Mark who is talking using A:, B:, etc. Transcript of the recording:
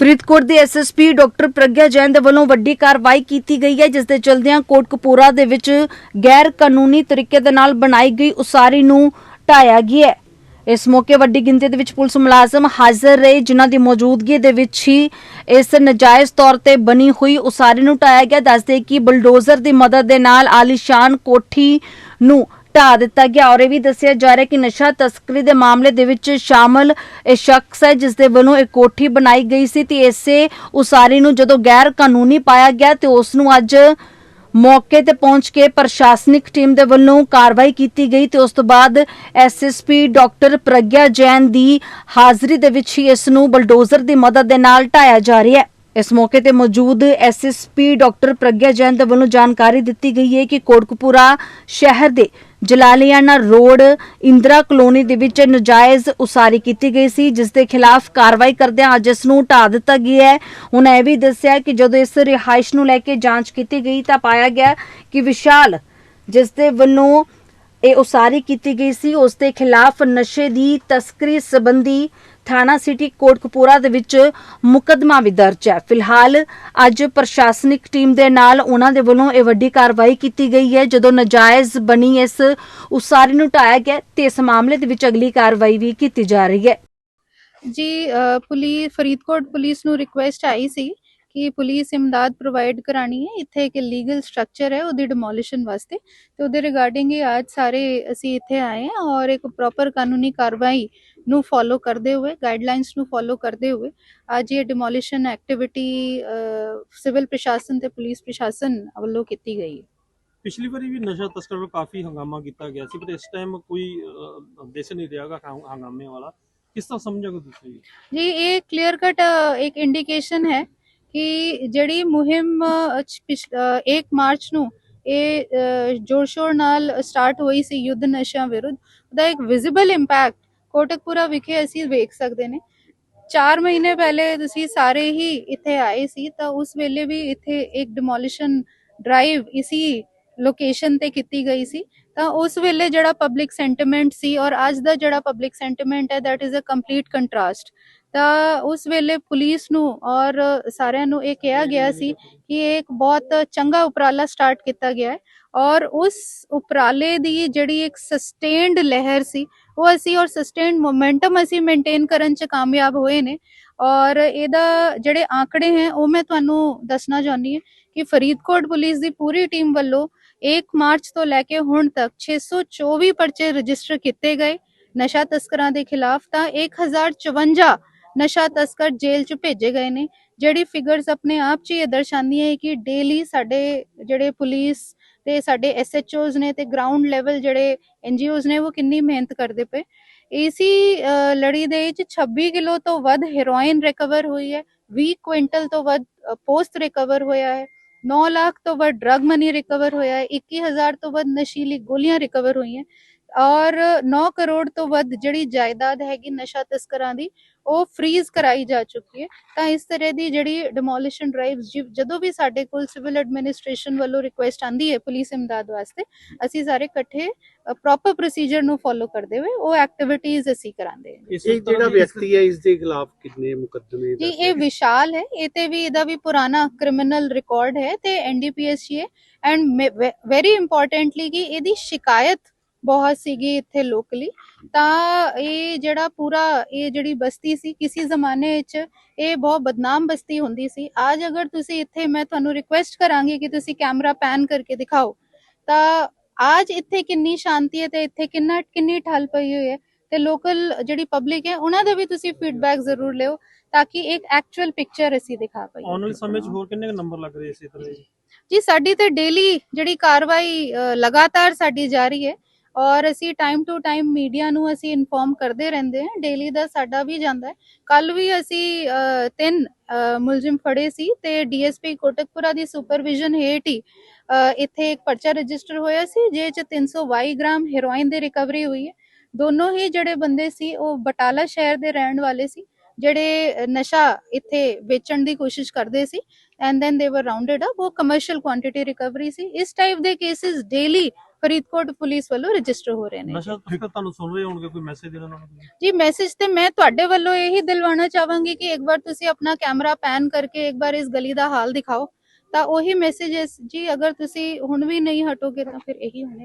A: ਫਰੀਦਕੋਟ ਦੇ SSP doctor Pragya Jain ਦੇ ਵੱਲੋਂ ਵੱਡੀ ਕਾਰਵਾਈ ਕੀਤੀ ਗਈ ਹੈ ਜਿਸ ਦੇ ਚਲਦਿਆਂ ਕੋਟਕਪੂਰਾ ਦੇ ਵਿੱਚ ਗੈਰ ਕਾਨੂੰਨੀ ਤਰੀਕੇ ਦੇ ਨਾਲ ਬਣਾਈ ਗਈ ਉਸਾਰੀ ਨੂੰ ਢਾਇਆ ਗਿਆ ਹੈ। ਇਸ ਮੌਕੇ ਵੱਡੀ ਗਿਣਤੀ ਦੇ ਵਿੱਚ ਪੁਲਿਸ ਮੁਲਾਜ਼ਮ ਹਾਜ਼ਰ ਰਹੇ, ਜਿਨ੍ਹਾਂ ਦੀ ਮੌਜੂਦਗੀ ਦੇ ਵਿੱਚ ਹੀ ਇਸ ਨਜਾਇਜ਼ ਤੌਰ ਤੇ ਬਣੀ ਹੋਈ ਉਸਾਰੀ ਨੂੰ ਢਾਇਆ ਗਿਆ। ਦੱਸਦੇ ਕਿ ਬਲਡੋਜ਼ਰ ਦੀ ਮਦਦ ਦੇ ਨਾਲ ਆਲੀਸ਼ਾਨ ਕੋਠੀ ਨੂੰ ਢਾ ਦਿੱਤਾ ਗਿਆ ਔਰ ਇਹ ਵੀ ਦੱਸਿਆ ਜਾ ਰਿਹਾ ਕਿ ਨਸ਼ਾ ਤਸਕਰੀ ਦੇ ਮਾਮਲੇ ਦੇ ਵਿੱਚ ਸ਼ਾਮਲ ਇਹ ਸ਼ਖਸ ਹੈ ਜਿਸ ਦੇ ਵੱਲੋਂ ਇਹ ਕੋਠੀ ਬਣਾਈ ਗਈ ਸੀ ਤੇ ਇਸੇ ਉਸਾਰੀ ਨੂੰ ਜਦੋਂ ਗੈਰ ਕਾਨੂੰਨੀ ਪਾਇਆ ਗਿਆ ਤੇ ਉਸ ਨੂੰ ਅੱਜ ਮੌਕੇ ਤੇ ਪਹੁੰਚ ਕੇ ਪ੍ਰਸ਼ਾਸਨਿਕ ਟੀਮ ਦੇ ਵੱਲੋਂ ਕਾਰਵਾਈ ਕੀਤੀ ਗਈ ਤੇ ਉਸ ਤੋਂ ਬਾਅਦ ਐਸਐਸਪੀ ਡਾਕਟਰ ਪ੍ਰਗਿਆ ਜੈਨ ਦੀ ਹਾਜ਼ਰੀ ਦੇ ਵਿੱਚ ਹੀ ਇਸ ਨੂੰ ਬਲਡੋਜ਼ਰ ਦੀ ਮਦਦ ਦੇ ਨਾਲ ਢਾਇਆ ਜਾ ਰਿਹਾ ਹੈ। ਇਸ ਮੌਕੇ ਤੇ ਮੌਜੂਦ ਐਸਐਸਪੀ ਡਾਕਟਰ ਪ੍ਰਗਿਆ ਜੈਨ ਦੇ ਵੱਲੋਂ ਜਾਣਕਾਰੀ ਦਿੱਤੀ ਗਈ ਹੈ ਕਿ ਕੋਟਕਪੂਰਾ ਸ਼ਹਿਰ ਦੇ ਜਲਾਲੀਆਣਾ ਰੋਡ ਇੰਦਰਾ ਕਲੋਨੀ ਦੇ ਵਿੱਚ ਨਜਾਇਜ਼ ਉਸਾਰੀ ਕੀਤੀ ਗਈ ਸੀ, ਜਿਸ ਦੇ ਖਿਲਾਫ ਕਾਰਵਾਈ ਕਰਦਿਆਂ ਅੱਜ ਇਸ ਨੂੰ ਢਾ ਦਿੱਤਾ ਗਿਆ ਹੈ। ਉਹਨਾਂ ਇਹ ਵੀ ਦੱਸਿਆ ਕਿ ਜਦੋਂ ਇਸ ਰਿਹਾਇਸ਼ ਨੂੰ ਲੈ ਕੇ ਜਾਂਚ ਕੀਤੀ ਗਈ ਤਾਂ ਪਾਇਆ ਗਿਆ ਕਿ ਵਿਸ਼ਾਲ, ਜਿਸ ਦੇ ਵੱਲੋਂ ਇਹ ਉਸਾਰੀ ਕੀਤੀ ਗਈ ਸੀ, ਉਸ ਦੇ ਖਿਲਾਫ ਨਸ਼ੇ ਦੀ ਤਸਕਰੀ ਸੰਬੰਧੀ ਥਾਣਾ ਸਿਟੀ ਕੋਟਕਪੂਰਾ ਦੇ ਵਿੱਚ ਮੁਕੱਦਮਾ ਵੀ ਦਰਜ ਹੈ। ਫਿਲਹਾਲ ਅੱਜ ਪ੍ਰਸ਼ਾਸਨਿਕ ਟੀਮ ਦੇ ਨਾਲ ਉਹਨਾਂ ਦੇ ਵੱਲੋਂ ਇਹ ਵੱਡੀ ਕਾਰਵਾਈ ਕੀਤੀ ਗਈ ਹੈ। ਜਦੋਂ ਨਜਾਇਜ਼ ਬਣੀ ਇਸ ਉਸਾਰੀ ਨੂੰ ਢਾਇਆ ਗਿਆ ਤੇ ਇਸ ਮਾਮਲੇ ਦੇ ਵਿੱਚ ਅਗਲੀ ਕਾਰਵਾਈ ਵੀ ਕੀਤੀ ਜਾ ਰਹੀ ਹੈ।
B: ਜੀ ਪੁਲਿਸ ਫਰੀਦਕੋਟ ਪੁਲਿਸ ਨੂੰ ਰਿਕੁਐਸਟ ਆਈ ਸੀ ਕਿ ਪੁਲਿਸ ਇਮਦਾਦ ਪ੍ਰੋਵਾਈਡ ਕਰਾਣੀ ਹੈ ਇੱਥੇ ਇੱਕ ਲੀਗਲ ਸਟਰਕਚਰ ਹੈ ਉਹਦੀ ਡਿਮੋਲੀਸ਼ਨ ਵਾਸਤੇ ਤੇ ਉਹਦੇ ਰਿਗਾਰਡਿੰਗ ਹੀ ਅੱਜ ਸਾਰੇ ਅਸੀਂ ਇੱਥੇ ਆਏ ਹਾਂ ਔਰ ਇੱਕ ਪ੍ਰੋਪਰ ਕਾਨੂੰਨੀ ਕਾਰਵਾਈ ਨੂੰ ਫੋਲੋ ਕਰਦੇ ਹੋਏ ਗਾਈਡਲਾਈਨਸ ਨੂੰ ਫੋਲੋ ਕਰਦੇ ਹੋਏ ਅੱਜ ਇਹ ਡਿਮੋਲੀਸ਼ਨ ਐਕਟੀਵਿਟੀ ਸਿਵਲ ਪ੍ਰਸ਼ਾਸਨ ਤੇ ਪੁਲਿਸ ਪ੍ਰਸ਼ਾਸਨ ਵੱਲੋਂ ਕੀਤੀ ਗਈ ਹੈ।
C: ਪਿਛਲੀ ਵਾਰੀ ਵੀ ਨਸ਼ਾ ਤਸਕਰ ਵੱਲੋਂ ਕਾਫੀ ਹੰਗਾਮਾ ਕੀਤਾ ਗਿਆ ਸੀ ਪਰ ਇਸ ਟਾਈਮ ਕੋਈ ਦਿਸ ਨਹੀਂ ਰਿਹਾਗਾ ਹੰਗਾਮੇ ਵਾਲਾ। ਕਿਸ ਤਰ੍ਹਾਂ ਸਮਝੋਗੇ ਤੁਸੀਂ?
B: ਜੀ ਇਹ ਕਲੀਅਰ ਕਟ ਇੱਕ ਇੰਡੀਕੇਸ਼ਨ ਹੈ ਕਿ ਜਿਹੜੀ ਮੁਹਿੰਮ 1 ਮਾਰਚ ਨੂੰ ਇਹ ਅ, ਜ਼ੋਰ-ਸ਼ੋਰ ਨਾਲ ਸਟਾਰਟ ਹੋਈ ਸੀ ਯੁੱਧ ਨਸ਼ਿਆਂ ਵਿਰੁੱਧ ਉਹਦਾ ਇੱਕ ਵਿਜ਼ੀਬਲ ਇੰਪੈਕਟ ਕੋਟਕਪੁਰਾ ਵਿਖੇ ਅਸੀਂ ਵੇਖ ਸਕਦੇ ਨੇ। 4 ਮਹੀਨੇ ਪਹਿਲੇ ਤੁਸੀਂ ਸਾਰੇ ਹੀ ਇੱਥੇ ਆਏ ਸੀ ਤਾਂ ਉਸ ਵੇਲੇ ਵੀ ਇੱਥੇ ਇੱਕ ਡਿਮੋਲਿਸ਼ਨ ਡਰਾਈਵ ਇਸੀ ਲੋਕੇਸ਼ਨ ਤੇ ਕੀਤੀ ਗਈ ਸੀ। ਤਾਂ ਉਸ ਵੇਲੇ ਜਿਹੜਾ ਪਬਲਿਕ ਸੈਂਟੀਮੈਂਟ ਸੀ ਔਰ ਅੱਜ ਦਾ ਜਿਹੜਾ ਪਬਲਿਕ ਸੈਂਟੀਮੈਂਟ ਹੈ that is a complete contrast ਤਾਂ ਉਸ ਵੇਲੇ ਪੁਲਿਸ ਨੂੰ ਔਰ ਸਾਰਿਆਂ ਨੂੰ ਇਹ ਕਿਹਾ ਗਿਆ ਸੀ ਕਿ ਇਹ ਇੱਕ ਬਹੁਤ ਚੰਗਾ ਉਪਰਾਲਾ ਸਟਾਰਟ ਕੀਤਾ ਗਿਆ ਹੈ। ਔਰ ਉਸ ਉਪਰਾਲੇ ਦੀ ਜਿਹੜੀ ਇੱਕ ਸਸਟੇਨਡ ਲਹਿਰ ਸੀ, ਉਹ ਅਸੀਂ ਔਰ ਸਸਟੇਨਡ ਮੋਮੈਂਟਮ ਅਸੀਂ ਮੇਨਟੇਨ ਕਰਨ ਚ ਕਾਮਯਾਬ ਹੋਏ ਨੇ। ਔਰ ਇਹਦਾ ਜਿਹੜੇ ਆંકੜੇ ਹੈ, ਉਹ ਮੈਂ ਤੁਹਾਨੂੰ ਦੱਸਣਾ ਚਾਹੁੰਦੀ ਹਾਂ ਕਿ ਫਰੀਦਕੋਟ ਪੁਲਿਸ ਦੀ ਪੂਰੀ ਟੀਮ ਵੱਲੋਂ 1 ਮਾਰਚ ਤੋਂ ਲੈ ਕੇ ਹੁਣ ਤੱਕ 624 ਪਰਚੇ ਰਜਿਸਟਰ ਕੀਤੇ ਗਏ। ਨਸ਼ਾ ਤਸਕਰਾਂ ਦੇ ਖਿਲਾਫ ਤਾਂ 1054 ਨਸ਼ਾ ਤਸਕਰ ਜੇਲ੍ਹ 'ਚ ਭੇਜੇ ਗਏ ਨੇ। ਜਿਹੜੀ ਫਿਗਰਸ ਆਪਣੇ ਆਪ 'ਚ ਇਹ ਦਰਸਾਉਂਦੀਆਂ ਹੈ ਕਿ ਡੇਲੀ ਸਾਡੇ ਜਿਹੜੇ ਪੁਲਿਸ ਤੇ ਸਾਡੇ ਐਸਐਚਓਜ਼ ਨੇ ਤੇ ਗਰਾਊਂਡ ਲੈਵਲ ਜਿਹੜੇ ਐਨਜੀਓਜ਼ ਨੇ ਉਹ ਕਿੰਨੀ ਮਿਹਨਤ ਕਰਦੇ ਪਏ। ਇਸੀ ਲੜੀ ਦੇ ਵਿੱਚ 26 ਕਿਲੋ ਤੋਂ ਵੱਧ ਹੈਰੋਇਨ ਰਿਕਵਰ ਹੋਈ ਹੈ 20 ਕੁਇੰਟਲ ਤੋਂ ਵੱਧ ਪੋਸਟ ਰਿਕਵਰ ਹੋਇਆ ਹੈ 9 ਲੱਖ ਤੋਂ ਵੱਧ ਡਰਗ ਮਨੀ ਰਿਕਵਰ ਹੋਇਆ ਹੈ 21000 ਤੋਂ ਵੱਧ ਨਸ਼ੀਲੀ ਗੋਲੀਆਂ ਰਿਕਵਰ ਹੋਈਆਂ। ਔਰ 9 ਕਰੋੜ ਤੋਂ ਵੱਧ ਜਿਹੜੀ ਜਾਇਦਾਦ ਹੈਗੀ ਨਸ਼ਾ ਤਸਕਰਾਂ ਦੀ ਉਹ ਫ੍ਰੀਜ਼ ਕਰਾਈ ਜਾ ਚੁੱਕੀ ਹੈ। ਤਾਂ ਇਸ ਤਰ੍ਹਾਂ ਦੀ ਜਿਹੜੀ ਡਿਮੋਲੀਸ਼ਨ ਡਰਾਈਵਸ ਜਦੋਂ ਵੀ ਸਾਡੇ ਕੋਲ ਸਿਵਲ ਐਡਮਿਨਿਸਟ੍ਰੇਸ਼ਨ ਵੱਲੋਂ ਰਿਕੁਐਸਟ ਆਂਦੀ ਹੈ ਪੁਲਿਸ ਇਮਦਾਦ ਵਾਸਤੇ ਅਸੀਂ ਸਾਰੇ ਇਕੱਠੇ ਪ੍ਰੋਪਰ ਪ੍ਰੋਸੀਜਰ ਨੂੰ ਫੋਲੋ ਕਰਦੇ ਹੋਏ ਉਹ ਐਕਟੀਵਿਟੀਜ਼ ਅਸੀਂ ਕਰਾਂਦੇ ਹਾਂ।
C: ਇਸ
D: ਇਹ ਜਿਹੜਾ ਵਿਅਕਤੀ ਹੈ ਇਸ ਦੇ ਖਿਲਾਫ ਕਿੰਨੇ ਮੁਕੱਦਮੇ
B: ਜੀ ਇਹ? ਵਿਸ਼ਾਲ ਹੈ। ਇਹ ਤੇ ਵੀ ਇਹਦਾ ਵੀ ਪੁਰਾਣਾ ਕ੍ਰਿਮੀਨਲ ਰਿਕਾਰਡ ਹੈ ਤੇ ਐਨਡੀਪੀਐਸ ਹੈ। ਐਂਡ ਵੈਰੀ ਇੰਪੋਰਟੈਂਟਲੀ ਕਿ ਇਹਦੀ ਸ਼ਿਕਾਇਤ ਬਹੁਤ ਸੀਗੀ ਇੱਥੇ ਲੋਕਲੀ ਤਾਂ ਇਹ ਜਿਹੜਾ ਪੂਰਾ ਇਹ ਜਿਹੜੀ ਬਸਤੀ ਸੀ ਕਿਸੇ ਜ਼ਮਾਨੇ ਵਿੱਚ ਇਹ ਬਹੁਤ ਬਦਨਾਮ ਬਸਤੀ ਹੁੰਦੀ ਸੀ। ਅੱਜ ਅਗਰ ਤੁਸੀਂ ਇੱਥੇ ਮੈਂ ਤੁਹਾਨੂੰ ਰਿਕੁਐਸਟ ਕਰਾਂਗੀ ਕਿ ਤੁਸੀਂ ਕੈਮਰਾ ਪੈਨ ਕਰਕੇ ਦਿਖਾਓ। ਤਾਂ ਅੱਜ ਇੱਥੇ ਕਿੰਨੀ ਸ਼ਾਂਤੀ ਹੈ ਤੇ ਇੱਥੇ ਕਿੰਨਾ ਕਿੰਨੀ ਠੱਲ ਪਈ ਹੋਈ ਹੈ ਤੇ ਲੋਕਲ ਜਿਹੜੀ ਪਬਲਿਕ ਹੈ ਉਹਨਾਂ ਦਾ ਵੀ ਤੁਸੀਂ ਫੀਡਬੈਕ ਜ਼ਰੂਰ ਲਿਓ ਤਾਂ ਕਿ ਇੱਕ ਐਕਚੁਅਲ ਪਿਕਚਰ ਅਸੀਂ ਦਿਖਾ ਪਾਈਏ।
C: ਆਉਣ ਵਾਲੇ ਸਮੇਂ 'ਚ ਹੋਰ ਕਿੰਨੇ ਨੰਬਰ ਲੱਗ ਰਹੇ ਇਸੇ ਤਰ੍ਹਾਂ ਜੀ
B: ਸਾਡੀ ਤੇ ਡੇਲੀ ਜਿਹੜੀ ਕਾਰਵਾਈ ਲਗਾਤਾਰ ਸਾਡੀ ਜਾਰੀ ਹੈ। ਔਰ ਅਸੀਂ ਟਾਈਮ ਟੂ ਟਾਈਮ ਮੀਡੀਆ ਨੂੰ ਅਸੀਂ ਇਨਫੋਰਮ ਕਰਦੇ ਰਹਿੰਦੇ ਹਾਂ। ਡੇਲੀ ਦਾ ਸਾਡਾ ਵੀ ਜਾਂਦਾ ਹੈ। ਕੱਲ ਵੀ ਅਸੀਂ ਤਿੰਨ ਮੁਲਜ਼ਮ ਫੜੇ ਸੀ ਤੇ ਡੀਐਸਪੀ ਕੋਟਕਪੁਰਾ ਦੀ ਸੁਪਰਵਿਜ਼ਨ ਹੇਠ ਹੀ ਇੱਥੇ ਇੱਕ ਪਰਚਾ ਰਜਿਸਟਰ ਹੋਇਆ ਸੀ ਜਿਸ ਚ 322 ਗ੍ਰਾਮ ਹੈਰੋਇਨ ਦੀ ਰਿਕਵਰੀ ਹੋਈ ਹੈ। ਦੋਨੋਂ ਹੀ ਜਿਹੜੇ ਬੰਦੇ ਸੀ, ਉਹ ਬਟਾਲਾ ਸ਼ਹਿਰ ਦੇ ਰਹਿਣ ਵਾਲੇ ਸੀ, ਜਿਹੜੇ ਨਸ਼ਾ ਇੱਥੇ ਵੇਚਣ ਦੀ ਕੋਸ਼ਿਸ਼ ਕਰਦੇ ਸੀ। And then they were rounded up ਉਹ ਕਮਰਸ਼ੀਅਲ ਕੁਆਂਟੀਟੀ ਰਿਕਵਰੀ ਸੀ। ਇਸ ਟਾਈਪ ਦੇ ਕੇਸਿਸ ਡੇਲੀ ਫਰੀਦਕੋਟ ਪੁਲਿਸ ਵੱਲੋਂ ਰਜਿਸਟਰ ਹੋ ਰਹੇ ਨੇ
C: ਨਸ਼ਾ ਤਸਕਰ ਤੁਹਾਨੂੰ ਸੁਣ ਰਹੇ ਹੋਣਗੇ ਕੋਈ ਮੈਸੇਜ ਦੇਣਾ ਉਹਨਾਂ ਨੂੰ?
B: ਜੀ ਮੈਸੇਜ ਤੇ ਮੈਂ ਤੁਹਾਡੇ ਵੱਲੋਂ ਇਹੀ ਦਿਲਵਾਣਾ ਚਾਹਾਂਗੀ ਕਿ ਇੱਕ ਵਾਰ ਤੁਸੀਂ ਆਪਣਾ ਕੈਮਰਾ ਪੈਨ ਕਰਕੇ ਇੱਕ ਵਾਰ ਇਸ ਗਲੀ ਦਾ ਹਾਲ ਦਿਖਾਓ। ਤਾਂ ਉਹੀ ਮੈਸੇजेस ਜੀ ਅਗਰ ਤੁਸੀਂ ਹੁਣ ਵੀ ਨਹੀਂ ਹਟੋਗੇ ਤਾਂ ਫਿਰ ਇਹੀ ਹੋਣੇ